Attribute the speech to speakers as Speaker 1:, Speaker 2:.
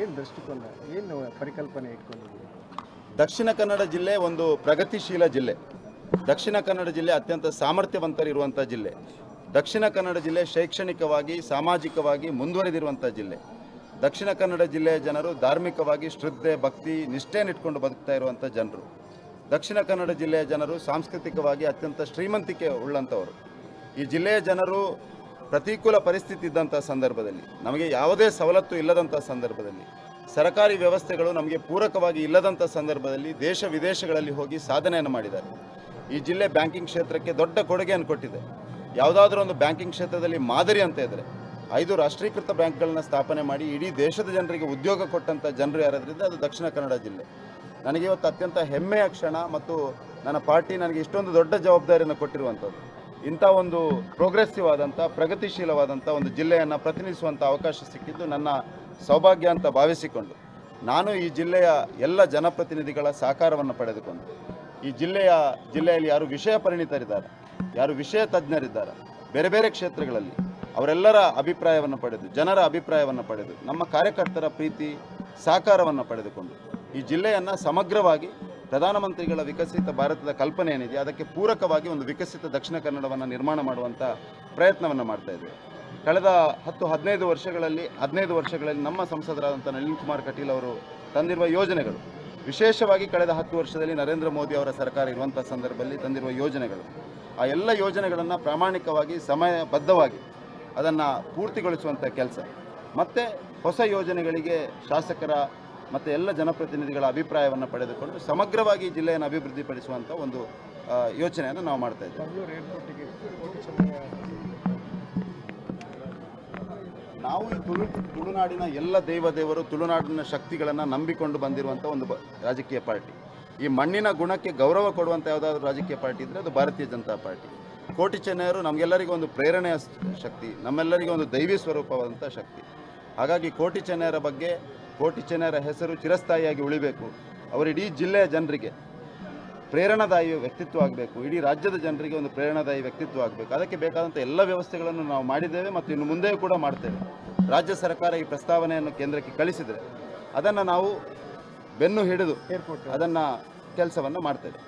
Speaker 1: ಏನು ದೃಷ್ಟಿಕೋನ, ಏನು ಪರಿಕಲ್ಪನೆ ಇಟ್ಕೊಂಡಿದ್ದೀವಿ
Speaker 2: ದಕ್ಷಿಣ ಕನ್ನಡ ಜಿಲ್ಲೆ ಒಂದು ಪ್ರಗತಿಶೀಲ ಜಿಲ್ಲೆ. ದಕ್ಷಿಣ ಕನ್ನಡ ಜಿಲ್ಲೆ ಅತ್ಯಂತ ಸಾಮರ್ಥ್ಯವಂತರಿರುವಂಥ ಜಿಲ್ಲೆ. ದಕ್ಷಿಣ ಕನ್ನಡ ಜಿಲ್ಲೆ ಶೈಕ್ಷಣಿಕವಾಗಿ, ಸಾಮಾಜಿಕವಾಗಿ ಮುಂದುವರೆದಿರುವಂಥ ಜಿಲ್ಲೆ. ದಕ್ಷಿಣ ಕನ್ನಡ ಜಿಲ್ಲೆಯ ಜನರು ಧಾರ್ಮಿಕವಾಗಿ ಶ್ರದ್ಧೆ, ಭಕ್ತಿ ನಿಷ್ಠೆಯನ್ನಿಟ್ಕೊಂಡು ಬದುಕ್ತಾ ಇರುವಂಥ ಜನರು. ದಕ್ಷಿಣ ಕನ್ನಡ ಜಿಲ್ಲೆಯ ಜನರು ಸಾಂಸ್ಕೃತಿಕವಾಗಿ ಅತ್ಯಂತ ಶ್ರೀಮಂತಿಕೆ ಉಳ್ಳಂಥವರು ಈ ಜಿಲ್ಲೆಯ ಜನರು ಪ್ರತಿಕೂಲ ಪರಿಸ್ಥಿತಿ ಇದ್ದಂಥ ಸಂದರ್ಭದಲ್ಲಿ, ನಮಗೆ ಯಾವುದೇ ಸವಲತ್ತು ಇಲ್ಲದಂಥ ಸಂದರ್ಭದಲ್ಲಿ, ಸರ್ಕಾರಿ ವ್ಯವಸ್ಥೆಗಳು ನಮಗೆ ಪೂರಕವಾಗಿ ಇಲ್ಲದಂಥ ಸಂದರ್ಭದಲ್ಲಿ ದೇಶ ವಿದೇಶಗಳಲ್ಲಿ ಹೋಗಿ ಸಾಧನೆಯನ್ನು ಮಾಡಿದ್ದಾರೆ. ಈ ಜಿಲ್ಲೆ ಬ್ಯಾಂಕಿಂಗ್ ಕ್ಷೇತ್ರಕ್ಕೆ ದೊಡ್ಡ ಕೊಡುಗೆಯನ್ನು ಕೊಟ್ಟಿದೆ. ಯಾವುದಾದ್ರೂ ಒಂದು ಬ್ಯಾಂಕಿಂಗ್ ಕ್ಷೇತ್ರದಲ್ಲಿ ಮಾದರಿ ಅಂತ ಇದ್ದರೆ ಐದು ರಾಷ್ಟ್ರೀಕೃತ ಬ್ಯಾಂಕ್ಗಳನ್ನ ಸ್ಥಾಪನೆ ಮಾಡಿ ಇಡೀ ದೇಶದ ಜನರಿಗೆ ಉದ್ಯೋಗ ಕೊಟ್ಟಂಥ ಜನರು ಯಾರಾದ್ರಿಂದ ಅದು ದಕ್ಷಿಣ ಕನ್ನಡ ಜಿಲ್ಲೆ. ನನಗೆ ಇವತ್ತು ಅತ್ಯಂತ ಹೆಮ್ಮೆಯ ಕ್ಷಣ ಮತ್ತು ನನ್ನ ಪಾರ್ಟಿ ನನಗೆ ಇಷ್ಟೊಂದು ದೊಡ್ಡ ಜವಾಬ್ದಾರಿಯನ್ನು ಕೊಟ್ಟಿರುವಂಥದ್ದು. ಇಂಥ ಒಂದು ಪ್ರೋಗ್ರೆಸಿವ್ ಆದಂಥ, ಪ್ರಗತಿಶೀಲವಾದಂಥ ಒಂದು ಜಿಲ್ಲೆಯನ್ನು ಪ್ರತಿನಿಧಿಸುವಂಥ ಅವಕಾಶ ಸಿಕ್ಕಿದ್ದು ನನ್ನ ಸೌಭಾಗ್ಯ ಅಂತ ಭಾವಿಸಿಕೊಂಡು ನಾನು ಈ ಜಿಲ್ಲೆಯ ಎಲ್ಲ ಜನಪ್ರತಿನಿಧಿಗಳ ಸಹಕಾರವನ್ನು ಪಡೆದುಕೊಂಡು, ಈ ಜಿಲ್ಲೆಯ ಜಿಲ್ಲೆಯಲ್ಲಿ ಯಾರು ವಿಷಯ ಪರಿಣಿತರಿದ್ದಾರೆ, ಯಾರು ವಿಷಯ ತಜ್ಞರಿದ್ದಾರೆ, ಬೇರೆ ಬೇರೆ ಕ್ಷೇತ್ರಗಳಲ್ಲಿ ಅವರೆಲ್ಲರ ಅಭಿಪ್ರಾಯವನ್ನು ಪಡೆದು, ಜನರ ಅಭಿಪ್ರಾಯವನ್ನು ಪಡೆದು, ನಮ್ಮ ಕಾರ್ಯಕರ್ತರ ಪ್ರೀತಿ, ಸಹಕಾರವನ್ನು ಪಡೆದುಕೊಂಡು ಈ ಜಿಲ್ಲೆಯನ್ನು ಸಮಗ್ರವಾಗಿ ಪ್ರಧಾನಮಂತ್ರಿಗಳ ವಿಕಸಿತ ಭಾರತದ ಕಲ್ಪನೆ ಏನಿದೆ, ಅದಕ್ಕೆ ಪೂರಕವಾಗಿ ಒಂದು ವಿಕಸಿತ ದಕ್ಷಿಣ ಕನ್ನಡವನ್ನು ನಿರ್ಮಾಣ ಮಾಡುವಂಥ ಪ್ರಯತ್ನವನ್ನು ಮಾಡ್ತಾ ಇದ್ದೀವಿ ಕಳೆದ ಹತ್ತು, ಹದಿನೈದು ವರ್ಷಗಳಲ್ಲಿ ಹದಿನೈದು ವರ್ಷಗಳಲ್ಲಿ ನಮ್ಮ ಸಂಸದರಾದಂಥ ನಳಿನ್ ಕುಮಾರ್ ಕಟೀಲ್ ಅವರು ತಂದಿರುವ ಯೋಜನೆಗಳು, ವಿಶೇಷವಾಗಿ ಕಳೆದ ಹತ್ತು ವರ್ಷದಲ್ಲಿ ನರೇಂದ್ರ ಮೋದಿ ಅವರ ಸರ್ಕಾರ ಇರುವಂಥ ಸಂದರ್ಭದಲ್ಲಿ ತಂದಿರುವ ಯೋಜನೆಗಳು, ಆ ಎಲ್ಲ ಯೋಜನೆಗಳನ್ನು ಪ್ರಾಮಾಣಿಕವಾಗಿ ಸಮಯಬದ್ಧವಾಗಿ ಅದನ್ನು ಪೂರ್ತಿಗೊಳಿಸುವಂಥ ಕೆಲಸ. ಮತ್ತು ಹೊಸ ಯೋಜನೆಗಳಿಗೆ ಶಾಸಕರ ಮತ್ತು ಎಲ್ಲ ಜನಪ್ರತಿನಿಧಿಗಳ ಅಭಿಪ್ರಾಯವನ್ನು ಪಡೆದುಕೊಂಡು ಸಮಗ್ರವಾಗಿ ಜಿಲ್ಲೆಯನ್ನು ಅಭಿವೃದ್ಧಿಪಡಿಸುವಂಥ ಒಂದು ಯೋಚನೆಯನ್ನು ನಾವು ಮಾಡ್ತಾ ಇದ್ದೇವೆ. ನಾವು ಈ ತುಳು ತುಳುನಾಡಿನ ಎಲ್ಲ ದೇವದೇವರು ತುಳುನಾಡಿನ ಶಕ್ತಿಗಳನ್ನು ನಂಬಿಕೊಂಡು ಬಂದಿರುವಂಥ ಒಂದು ರಾಜಕೀಯ ಪಾರ್ಟಿ. ಈ ಮಣ್ಣಿನ ಗುಣಕ್ಕೆ ಗೌರವ ಕೊಡುವಂಥ ಯಾವುದಾದ್ರೂ ರಾಜಕೀಯ ಪಾರ್ಟಿ ಇದ್ದರೆ ಅದು ಭಾರತೀಯ ಜನತಾ ಪಾರ್ಟಿ. ಕೋಟಿ ಚೆನ್ನೈಯರು ನಮಗೆಲ್ಲರಿಗೂ ಒಂದು ಪ್ರೇರಣೆಯ ಶಕ್ತಿ ನಮ್ಮೆಲ್ಲರಿಗೂ ಒಂದು ದೈವಿ ಸ್ವರೂಪವಾದಂಥ ಶಕ್ತಿ. ಹಾಗಾಗಿ ಕೋಟಿ ಚೆನ್ನೈಯರ ಬಗ್ಗೆ ಕೋಟಿ ಜನರ ಹೆಸರು ಚಿರಸ್ಥಾಯಿಯಾಗಿ ಉಳಿಬೇಕು. ಅವರು ಇಡೀ ಜಿಲ್ಲೆಯ ಜನರಿಗೆ ಪ್ರೇರಣಾದಾಯಿ ವ್ಯಕ್ತಿತ್ವ ಆಗಬೇಕು. ಇಡೀ ರಾಜ್ಯದ ಜನರಿಗೆ ಒಂದು ಪ್ರೇರಣಾದಾಯಿ ವ್ಯಕ್ತಿತ್ವ ಆಗಬೇಕು. ಅದಕ್ಕೆ ಬೇಕಾದಂಥ ಎಲ್ಲ ವ್ಯವಸ್ಥೆಗಳನ್ನು ನಾವು ಮಾಡಿದ್ದೇವೆ ಮತ್ತು ಇನ್ನು ಮುಂದೆಯೂ ಕೂಡ ಮಾಡ್ತೇವೆ. ರಾಜ್ಯ ಸರ್ಕಾರ ಈ ಪ್ರಸ್ತಾವನೆಯನ್ನು ಕೇಂದ್ರಕ್ಕೆ ಕಳಿಸಿದರೆ ಅದನ್ನು ನಾವು ಬೆನ್ನು ಹಿಡಿದು ಅದನ್ನು ಕೆಲಸವನ್ನು ಮಾಡ್ತೇವೆ.